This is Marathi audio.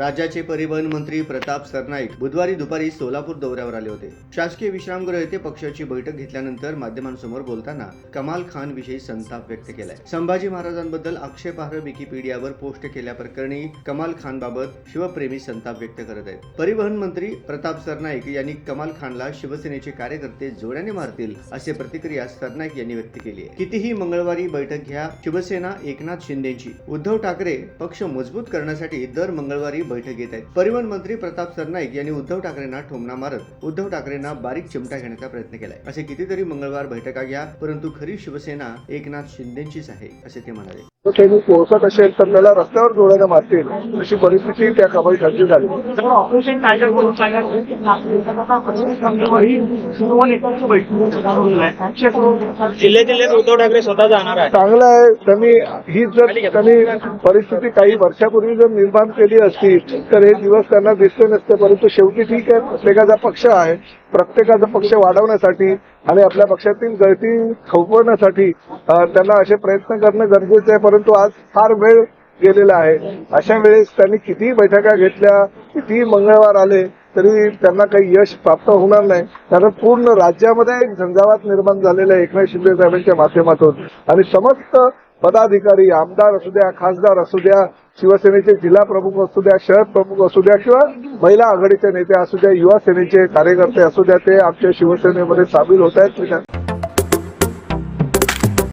राज्याचे परिवहन मंत्री प्रताप सरनाईक बुधवारी दुपारी सोलापूर दौऱ्यावर आले होते. शासकीय विश्रामगृह येथे पक्षाची बैठक घेतल्यानंतर माध्यमांसमोर बोलताना कमाल खान विषयी संताप व्यक्त केलाय. संभाजी महाराजांबद्दल आक्षेपार्ह विकिपीडियावर पोस्ट केल्याप्रकरणी कमाल खान बाबत शिवप्रेमी संताप व्यक्त करत आहेत. परिवहन मंत्री प्रताप सरनाईक यांनी कमाल खानला शिवसेनेचे कार्यकर्ते जोड्याने मारतील असे प्रतिक्रिया सरनाईक यांनी व्यक्त केली आहे. कितीही मंगळवारी बैठक घ्या शिवसेना एकनाथ शिंदेची. उद्धव ठाकरे पक्ष मजबूत करण्यासाठी दर मंगळवारी बैठक घेत आहेत. परिवहन मंत्री प्रताप सरनाईक यांनी उद्धव ठाकरेंना ठोमणा मारत उद्धव ठाकरेंना बारीक चिमटा घेण्याचा प्रयत्न केलाय. असे कितीतरी मंगळवार बैठका घ्या परंतु खरी शिवसेना एकनाथ शिंदेचीच आहे असे ते म्हणाले. तो त्यांनी पोहोचत असेल तर त्याला रस्त्यावर जोड्याने मारतील. अशी परिस्थिती त्या कमाई खाली झाली. ऑपरेशन टायगर जिल्ह्यात उद्धव ठाकरे स्वतः जाणार आहे चांगलं आहे. त्यांनी ही जर त्यांनी परिस्थिती काही वर्षापूर्वी जर निर्माण केली असती तर हे दिवस त्यांना दिसले नसते. परंतु शेवटी ठीक आहे. प्रत्येकाचा पक्ष आहे. प्रत्येकाचा पक्ष वाढवण्यासाठी आणि आपल्या पक्षातील गळती थोपवण्यासाठी त्यांना असे प्रयत्न करणं गरजेचं आहे. परंतु आज फार वेळ गेलेला आहे. अशा वेळेस त्यांनी कितीही बैठका घेतल्या कितीही मंगळवार आले तरी त्यांना काही यश प्राप्त होणार नाही. कारण पूर्ण राज्यामध्ये एक झंझावात निर्माण झालेला आहे एकनाथ शिंदे साहेबांच्या माध्यमातून. आणि समस्त पदाधिकारी आमदार असू द्या खासदार असू द्या शिवसेनेचे जिल्हा प्रमुख असू द्या शहर प्रमुख असू द्या किंवा महिला आघाडीचे नेते असू द्या युवा सेनेचे कार्यकर्ते असू द्या ते आमच्या शिवसेनेमध्ये सामील होत आहेत.